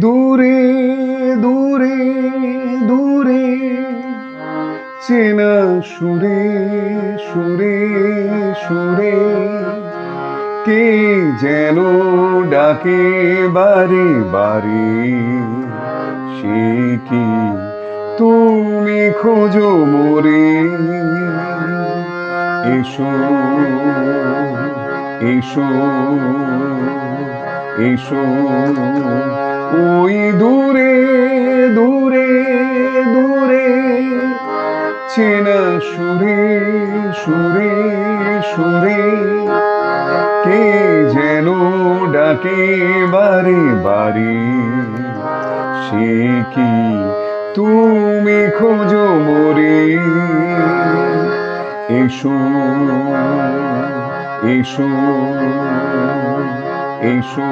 দূরে দূরে দূরে চেনা সুরে সুরে সুরে কে যেন ডাকে বারে বারে? সে কি তুমি খোঁজো মোরে? এসো এসো। এসো। ওই দূরে দূরে দূরে, চেনা সুরে সুরে সুরে, কে যেন ডাকে বারে বারে। সে কি তুমি খোঁজো মোরে? এসো এসো। এসো।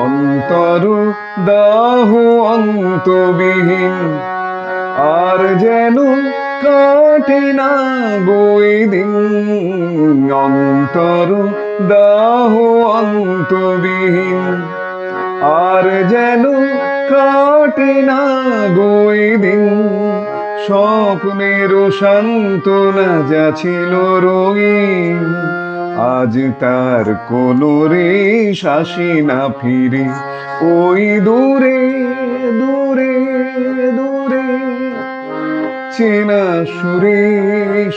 অন্তর দাহ অন্তবিহীন আর যেন কাটে না দিন অন্তর দাহ অন্তবিহীন আর যেন কাটে না গই দিন। স্বপ্নের সান্ত্বনা যা ছিল রঙিন, আজ তার কোনো রে শাসি না ফিরে। ওই দূরে দূরে দূরে, চেনা সুরে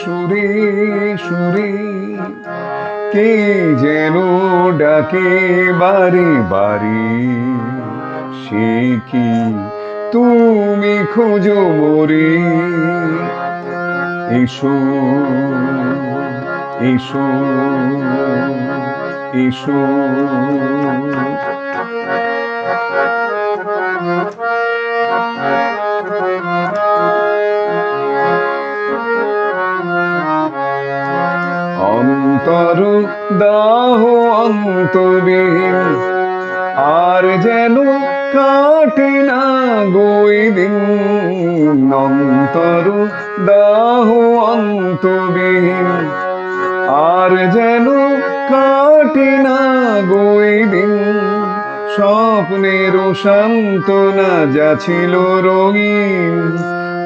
সুরে সুরে। কে যেন ডাকে বারে বারে। সে কি তুমি খোঁজো মোরে? এসো এসো এসো। দাহ অন্তবিহীন। আর যেন কাটে না গই দিন। অন্তর দাহ অন্তবিহীন। আর যেন কাটে না গই দিন। স্বপ্নের সান্ত্বনা যা ছিল রঙিন,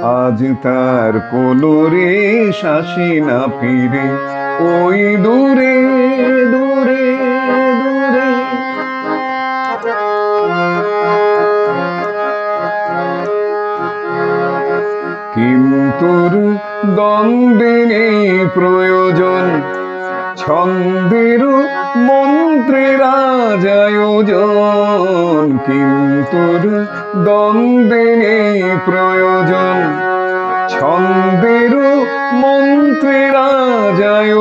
আজ তার কোনো রে শাসি না ফিরে। ওই দূরে দূরে দূরে। কিন্তুর দ্বন্দ্বে নেই প্রয়োজন, ছন্দের মন্ত্রের আয়োজন কিন্তুর দ্বন্দ্বে নেই প্রয়োজন, ছন্দের মন্ত্রের আয়োজন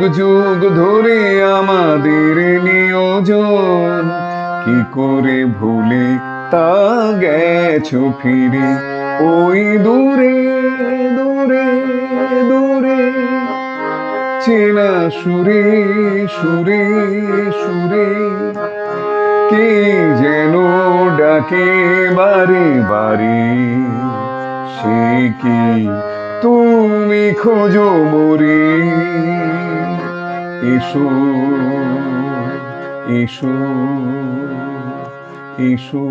যুগ যুগ ধরে আমাদের নিয়োজন। কি করে ভুলে তা গেছ ফিরে? ওই দূরে দূরে দূরে। চেনা সুরে সুরে সুরে। কে যেন ডাকে বারে বারে। সে কি তুমি খোঁজো মোরে? এসো ইসু এসো।